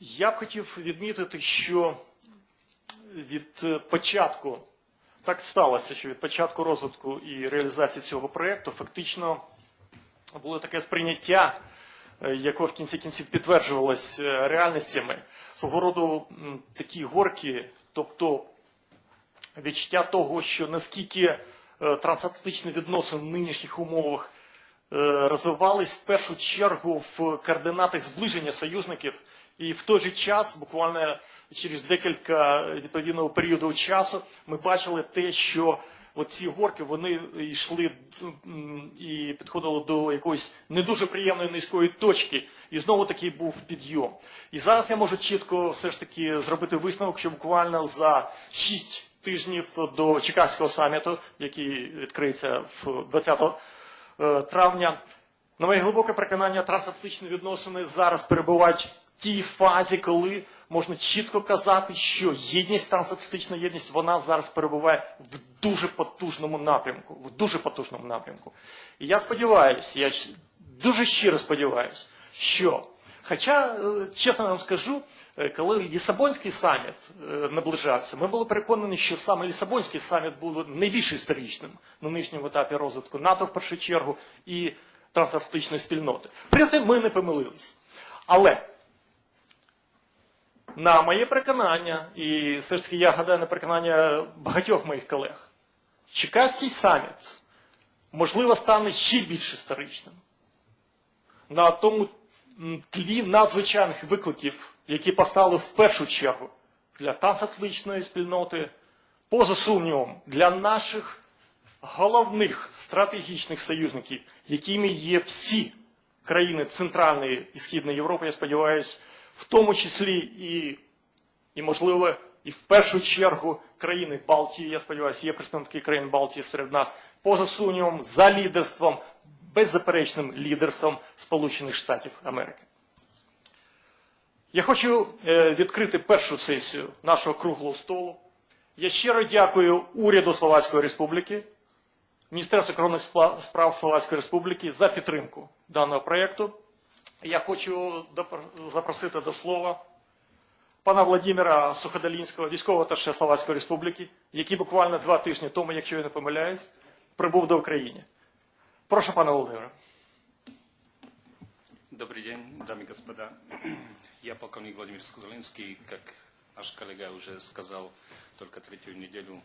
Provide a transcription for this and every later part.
Я б хотів відмітити, що від е, початку, так сталося, що від початку розвитку і реалізації цього проєкту фактично було таке сприйняття, е, яке в кінці кінців підтверджувалось е, реальностями, свого роду такі горки, тобто відчуття того, що наскільки трансатлантичні відносини в нинішніх умовах розвивались в першу чергу в координатах зближення союзників, і в той же час, буквально через декілька відповідного періоду часу, ми бачили те, що оці горки вони йшли і підходили до якоїсь не дуже приємної низької точки, і знову таки був підйом. І зараз я можу чітко все ж таки зробити висновок, що буквально за 6 тижнів до Чикагського саміту, який відкриється в 20 е, травня, на моє глибоке переконання, трансатлантичні відносини зараз перебувають в тій фазі, коли можна чітко казати, що єдність, трансатлантична єдність, вона зараз перебуває в дуже потужному напрямку. В дуже потужному напрямку. І я сподіваюся, я дуже щиро сподіваюся, що, хоча, е, чесно вам скажу, е, коли Лісабонський саміт е, наближався, ми були переконані, що саме Лісабонський саміт був найбільш історичним на нинішньому етапі розвитку НАТО в першу чергу і трансатлантичної спільноти. Проте ми не помилились. Але на моє переконання, і все ж таки я гадаю на переконання багатьох моїх колег, Чикаський саміт, можливо, стане ще більш історичним. На тому тлі надзвичайних викликів, які постали в першу чергу для трансатлантичної спільноти, поза сумнівом, для наших головних стратегічних союзників, якими є всі країни Центральної і Східної Європи, я сподіваюся, в тому числі і, і можливо, і в першу чергу країни Балтії, я сподіваюся, є представники країн Балтії серед нас, поза сумнівом, за лідерством, беззаперечним лідерством Сполучених Штатів Америки. Я хочу е, відкрити першу сесію нашого круглого столу. Я щиро дякую уряду Словацької Республіки, Міністерству закордонних спла- справ Словацької Республіки за підтримку даного проєкту. Я хочу допр- запросити до слова пана Владимира Суходолінського, військового аташе Словацької Республіки, який буквально два тижні тому, якщо я не помиляюсь, прибув до України. Прошу, пане Володимире. Добрый день, дамы и господа. Я полковник Владимир Скудолинский. Как наш коллега уже сказал, только третью неделю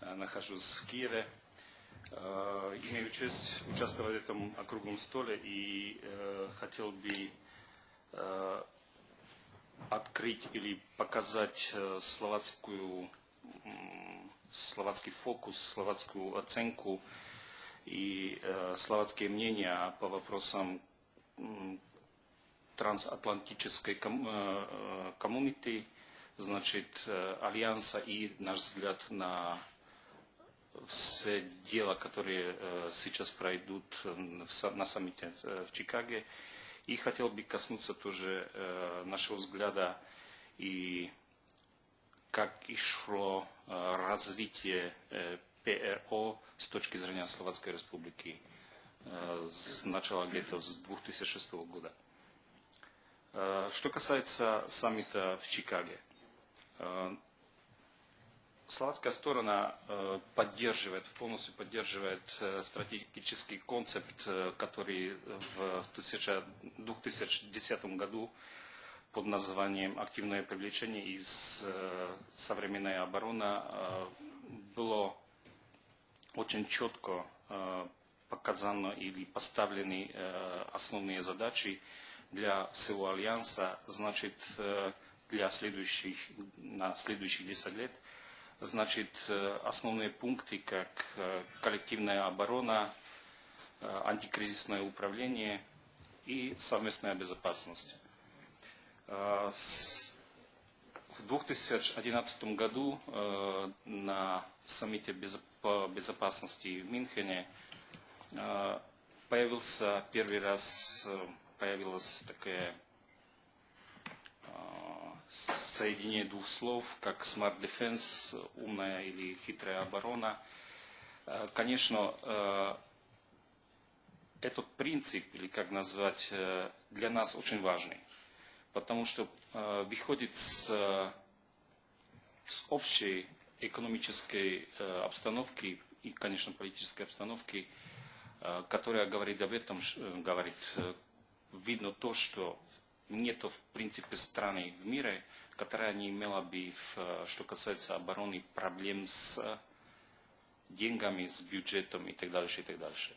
э, нахожусь в Киеве. Э, Имею честь участвовать в этом округлом столе и э, хотел бы э, открыть или показать э, словацкую, словацкий фокус, словацкую оценку и э, словацкие мнения по вопросам трансатлантической ком- э, коммунити, значит, альянса и наш взгляд на все дела, которые э, сейчас пройдут на саммите э, в Чикаго. И хотел бы коснуться тоже э, нашего взгляда и как и шло развитие ПРО с точки зрения Словацкой Республики с начала где-то с 2006 года. Что касается саммита в Чикаго, э, словацкая сторона э, поддерживает, полностью поддерживает э, стратегический концепт, э, который в 1000 2010 году под названием «Активное привлечение э, современная оборона» было очень четко показано или поставлены основные задачи для всего Альянса, значит, для следующих, на следующих 10 лет, значит, э, основные пункты, как э, коллективная оборона, э, антикризисное управление и совместная безопасность. В 2011 году на саммите по безопасности в Мюнхене появился первый раз появилось такое э, соединение двух слов, как smart defense, умная или хитрая оборона. Э, Конечно, э, этот принцип, или как назвать, э, для нас очень важный. потому что выходит с, с общей экономической обстановки и, конечно, политической обстановки, которая говорит об этом, говорит, видно то, что нет, в принципе, страны в мире, которая не имела бы, э, что касается обороны, проблем с деньгами, с бюджетом и так дальше, и так дальше.